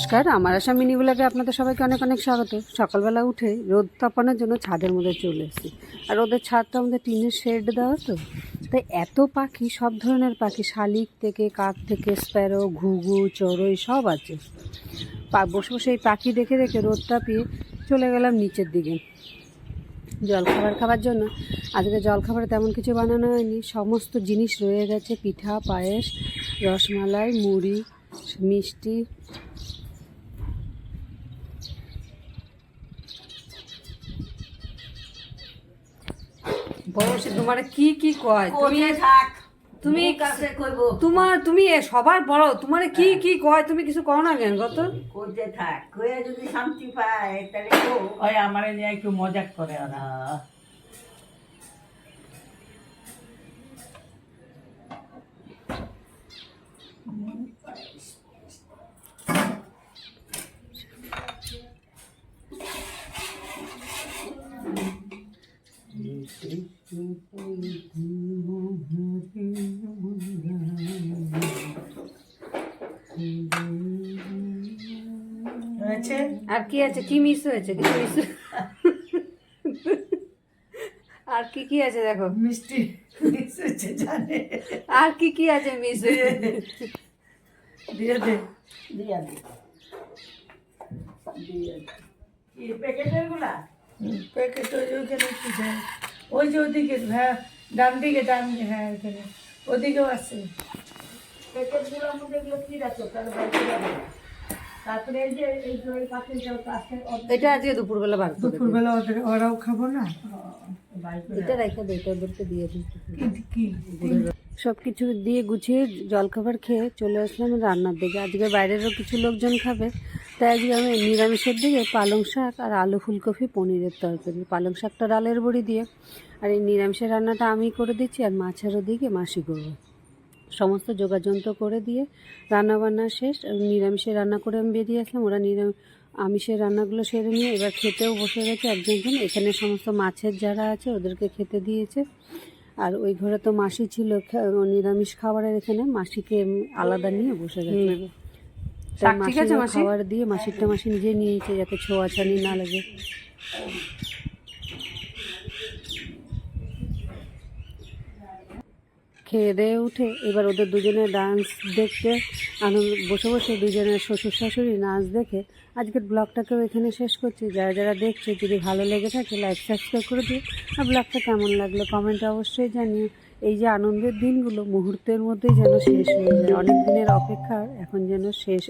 নমস্কার, আমার আশা মিনি ব্লগে আপনাদের সবাইকে অনেক অনেক স্বাগত। সকালবেলা উঠে রোদ তাপানোর জন্য ছাদের মধ্যে চলে এসেছি। আর ওদের ছাদটা আমাদের টিনের শেড দেওয়া তো। তাই এত পাখি, সব ধরনের পাখি, শালিক থেকে, কাক থেকে, স্প্যারো, ঘুঘু, চড়ই, সব আছে। বসে বসে এই পাখি দেখে দেখে রোদ তাপিয়ে চলে গেলাম নিচের দিকে। জলখাবার খাবার জন্য। আজকে জলখাবারে তেমন কিছু বানানো হয়নি। সমস্ত জিনিস রয়ে গেছে। পিঠা, পায়েস, রসমালাই, মুড়ি, মিষ্টি বয়সে তোমার কি কি কয়? তুমি থাক? তুমি কাছে কইব তোমার তুমি সবার বড় তোমার কি কি কয় তুমি কিছু কও না কেন কত? কইতে থাক? কইয়া যদি শান্তি পায় তাহলে কো আমারে আমার নিয়ে একটু মজাক করে ওরা। হয়েছে? আর কি আছে? কি মিস হয়েছে? কিছু মিস আর কি কি আছে দেখো? মিষ্টি মিস হয়েছে জানে। আর কি কি আছে মিস দিয়ে দে। দিয়া দে। কি প্যাকেটেরগুলা প্যাকেট ওই যে ওইখানে একটু দেন। ওই যে ওদিকে হ্যাঁ ডান দিকে ডান হ্যাঁ ওইখানে ওদিকেও আছে। এগুলো কি তারপরে এই যে এই পাশে এটা আজকে দুপুরবেলা বার দুপুরবেলা ওদের ওরাও খাব না? এটা রেখে দে ওদেরকে দিয়ে দিই কি কি? সব কিছু দিয়ে গুছিয়ে জলখাবার খেয়ে চলে আসলাম রান্নার দিকে। আজকে বাইরেরও কিছু লোকজন খাবে তাই আজকে আমি নিরামিষের দিকে পালং শাক আর আলু ফুলকপি পনিরের তরকারি। পালং শাকটা ডালের বড়ি দিয়ে। আর এই নিরামিষের রান্নাটা আমি করে দিচ্ছি আর মাছেরও দিকে মাসি করব। সমস্ত যোগাযন্ত্র করে দিয়ে রান্না বান্না শেষ। নিরামিষে রান্না করে আমি বেরিয়ে আসলাম। ওরা নিরাম, আমিষের রান্নাগুলো সেরে নিয়ে এবার খেতেও বসে গেছে একজনজন এখানে সমস্ত মাছের যারা আছে ওদেরকে খেতে দিয়েছে। আর ওই ঘরে তো মাসি ছিল নিরামিষ খাবারের এখানে। মাসিকে আলাদা নিয়ে বসে গেছে। খাবার দিয়ে মাসিরটা মাসি নিজে নিয়েছে যাতে ছোঁয়াছানি না লাগে। খেয়ে দিয়ে উঠে এবার ওদের দুজনের ডান্স দেখতে আনন্দ বসে বসে দুজনের শ্বশুর শাশুড়ি নাচ দেখে আজকের ব্লগটাকেও এখানে শেষ করছি। যারা যারা দেখছে যদি ভালো লেগে থাকে লাইক সাবস্ক্রাইব করে দিও। আর ব্লগটা কেমন লাগল কমেন্টে অবশ্যই জানিও। এই যে আনন্দের দিনগুলো মুহূর্তের মধ্যেই যেন শেষ হয়ে যায়। অনেক দিনের অপেক্ষা এখন যেন শেষ